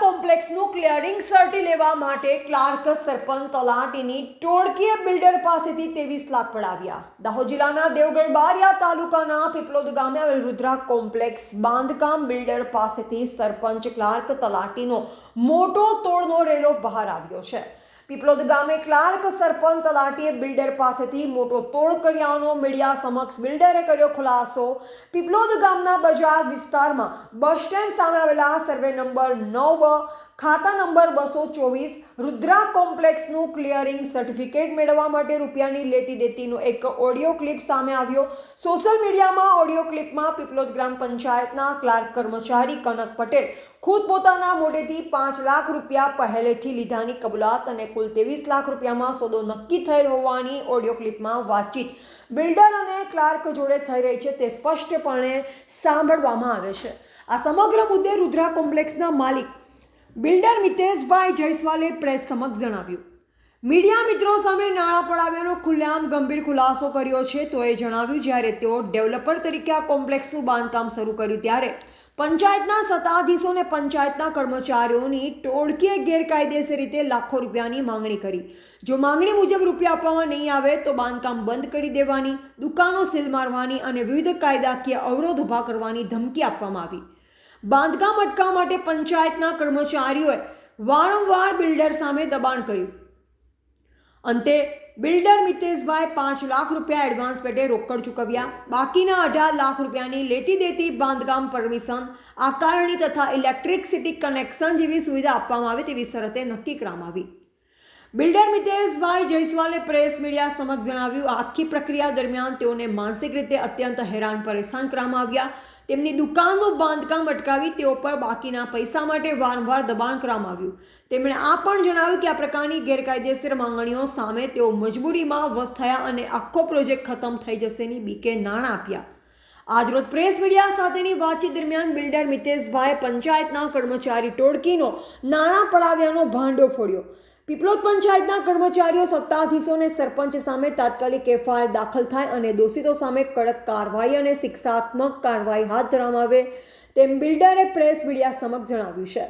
કોમ્પ્લેક્સનું clearing સર્ટી લેવા માટે clerk સરપંચ તલાટીની ટોળકીએ builder પાસેથી ત્રેવીસ લાખ પડાવ્યા. દાહોદ જિલ્લાના દેવગઢ બારિયા તાલુકાના પીપલોદ ગામે આવેલ રુદ્રા કોમ્પ્લેક્સ બાંધકામ બિલ્ડર પાસેથી સરપંચ ક્લાર્ક તલાટીનો મોટો તોડનો રેલો બહાર આવ્યો છે. પીપલોદ ગામે ક્લાર્ક સરપંચ તલાટીએ બિલ્ડર પાસેથી મોટો તોડ કર્યાનો મીડિયા સમક્ષ બિલ્ડરે કર્યો ખુલાસો. પીપલોદ ગામના બજાર વિસ્તારમાં બસ સ્ટેન્ડ સામે આવેલા સર્વે નંબર નવ બ, ખાતા નંબર બસો ચોવીસ, રુદ્રા કોમ્પ્લેક્સનું ક્લિયરિંગ સર્ટિફિકેટ મેળવવા માટે રૂપિયાની લેતી દેતીનો એક ઓડિયો ક્લિપ સામે આવ્યો. સોશિયલ મીડિયામાં ઓડિયો ક્લિપમાં પીપલોદ ગ્રામ પંચાયતના ક્લાર્ક કર્મચારી કનક પટેલ ખુદ પોતાના મોઢેથી પાંચ લાખ રૂપિયા પહેલેથી લીધાની કબૂલાત અને કુલ ત્રેવીસ લાખ રૂપિયામાં સોદો નક્કી થયેલ હોવાની ઓડિયો ક્લિપમાં વાતચીત. બિલ્ડર અને ક્લાર્ક જોડે થઈ રહી છે તે સ્પષ્ટપણે સાંભળવામાં આવે છે. આ સમગ્ર મુદ્દે રુદ્રા કોમ્પ્લેક્સના માલિક બિલ્ડર મિતેશભાઈ જયસ્વાલે પ્રેસ સમક્ષ જણાવ્યું. મીડિયા મિત્રો સામે નાણાં પડાવ્યાનો ખુલ્લેઆમ ગંભીર ખુલાસો કર્યો છે તો એ જણાવ્યું, જ્યારે તેઓ ડેવલપર તરીકે આ કોમ્પ્લેક્સનું બાંધકામ શરૂ કર્યું ત્યારે પંચાયતના સત્તાધીશો અને પંચાયતના કર્મચારીઓની ટોળકીએ ગેરકાયદેસર રીતે લાખો રૂપિયાની માંગણી કરી. જો માંગણી મુજબ રૂપિયા આપવામાં નહીં આવે તો બાંધકામ બંધ કરી દેવાની, દુકાનો સીલ મારવાની અને વિવિધ કાયદાકીય અવરોધ ઊભા કરવાની ધમકી આપવામાં આવી. બાંધકામ અટકાવવા માટે પંચાયતના કર્મચારીઓએ વારંવાર બિલ્ડર સામે દબાણ કર્યું. અંતે બિલ્ડર મિતેશભાઈ પાંચ લાખ રૂપિયા એડવાન્સ પેટે રોકડ ચૂકવ્યા. બાકીના અઢાર લાખ રૂપિયાની લેતી દેતી બાંધકામ પરમિશન, આકારણી તથા ઇલેક્ટ્રિકસિટી કનેક્શન જેવી સુવિધા આપવામાં આવે તેવી શરતે નક્કી કરવામાં આવી. બિલ્ડર મિતેશભાઈ જયસ્વાલે પ્રેસ મીડિયા સમક્ષ જણાવ્યું, આખી પ્રક્રિયા દરમિયાન તેઓને માનસિક રીતે અત્યંત હેરાન, પરેશાન કરવામાં આવ્યા. તેમની દુકાનનું બાંધકામ અટકાવી તેઓ પર બાકીના પૈસા માટે વારંવાર દબાણ કરવામાં આવ્યું. તેમણે આ પણ જણાવ્યું કે આ પ્રકારની ગેરકાયદેસર માંગણીઓ સામે તેઓ મજબૂરીમાં વશ થયા અને આખો પ્રોજેક્ટ ખતમ થઈ જશેની બીકે નાણાં આપ્યા. આજરોજ પ્રેસ મીડિયા સાથેની વાતચીત દરમિયાન બિલ્ડર મિતેશભાઈ પંચાયતના કર્મચારી ટોળકીનો નાણાં પડાવ્યાનો ભાંડો ફોડ્યો. પીપલોદ પંચાયતના કર્મચારીઓ સત્તાધીશોને સરપંચ સામે તાત્કાલિક એફઆઈઆર દાખલ થાય અને દોષિતો સામે કડક કાર્યવાહી અને શિક્ષાત્મક કાર્યવાહી હાથ ધરવામાં આવે તેમ બિલ્ડરે પ્રેસ મીડિયા સમક્ષ જણાવ્યું છે.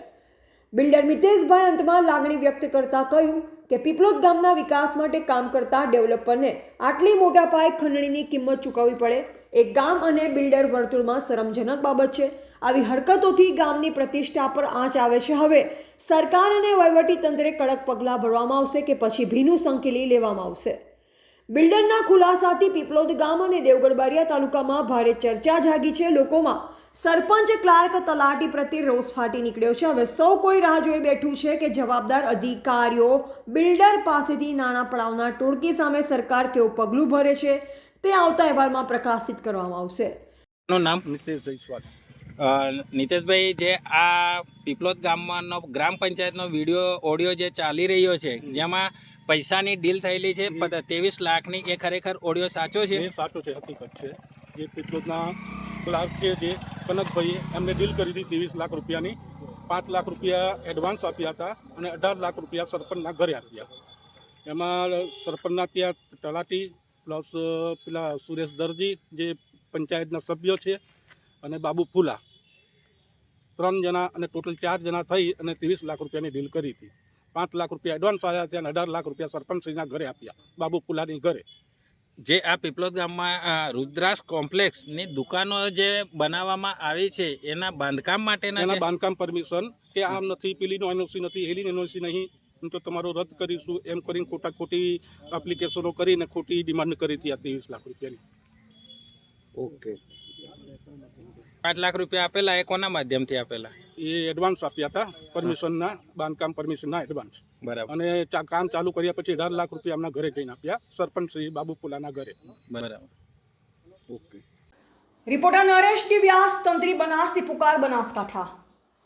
બિલ્ડર મિતેશભાઈ અંતમાં લાગણી વ્યક્ત કરતા કહ્યું કે પીપલોદ ગામના વિકાસ માટે કામ કરતા ડેવલપરને આટલી મોટા પાયે ખંડણીની કિંમત ચૂકવવી પડે. એક ગામ અને બિલ્ડર વર્તુળમાં શરમજનક બાબત છે. આવી હરકતોથી ગામની પ્રતિષ્ઠા પર આંચ આવે છે. હવે સરકાર અને વહીવટી તંત્રે કડક પગલાં ભરવામાં આવશે કે પછી ભીનું સંકેલી લેવામાં આવશે? બિલ્ડરના ખુલાસાથી પીપલોદ ગામ અને દેવગઢ બારિયા તાલુકામાં ભારે ચર્ચા જાગી છે. લોકોમાં સરપંચ ક્લાર્ક તલાટી પ્રત્યે રોષ ફાટી નીકળ્યો છે. હવે સૌ કોઈ રાહ જોઈ બેઠું છે કે જવાબદાર અધિકારીઓ બિલ્ડર પાસેથી નાણાં પડાવનાર ટોળકી સામે સરકાર કેવું પગલું ભરે છે તે આવતા અહેવાલમાં પ્રકાશિત કરવામાં આવશે. નામ નિતેશ જયસ્વાલ. નીતેશભાઈ જે આ પીપલોદ ગામમાંનો ગ્રામ પંચાયતનો વીડિયો ઓડિયો જે ચાલી રહ્યો છે જેમાં પૈસાની ડીલ થયેલી છે ત્રેવીસ લાખની એ ખરેખર ઓડિયો સાચો છે? એ સાચો છે હકીકત છે. જે પીપલોદના ક્લાર્ક છે જે કનકભાઈએ એમને ડીલ કરી હતી ત્રેવીસ લાખ રૂપિયાની. પાંચ લાખ રૂપિયા એડવાન્સ આપ્યા હતા અને અઢાર લાખ રૂપિયા સરપંચના ઘરે આપ્યા. એમાં સરપંચના ત્યાં તલાટી પ્લસ પેલા સુરેશ દરજી જે પંચાયતના સભ્યો છે અને બાબુ ફૂલા. ત્રણ જણા અને ટોટલ ચાર જણા થઈ અને ત્રીસ લાખ રૂપિયાની ડીલ કરી હતી. પાંચ લાખ રૂપિયા એડવાન્સ આવ્યા હતા અને અઢાર લાખ રૂપિયા સરપંચશ્રીના ઘરે આપ્યા બાબુ ફુલાની ઘરે. જે આ પીપલોદ ગામમાં રુદ્રાસ કોમ્પ્લેક્સની દુકાનો જે બનાવવામાં આવી છે એના બાંધકામ માટેના એના બાંધકામ પરમિશન કે આમ નથી પેલીનો એનઓસી નથી હેલીન એનઓસી નહીં હું તો તમારો રદ કરીશું એમ કરીને ખોટા ખોટી એપ્લિકેશનો કરીને ખોટી ડિમાન્ડ કરી હતી આ ત્રેવીસ લાખ રૂપિયાની. ઓકે. પાંચ લાખ રૂપિયા આપેલા એ કોના માધ્યમથી આપેલા? એ એડવાન્સ આપ્યા હતા પરમિશનના બાંધકામ પરમિશનના એડવાન્સ બરાબર. અને કામ ચાલુ કર્યા પછી અઢાર લાખ રૂપિયા એમના ઘરે જઈને આપ્યા સરપંચ શ્રી બાબુ પુલાના ઘરે. બરાબર. Okay. Reporter Naresh T Vyas તંત્રી બનાસી પુકાર Banaskantha.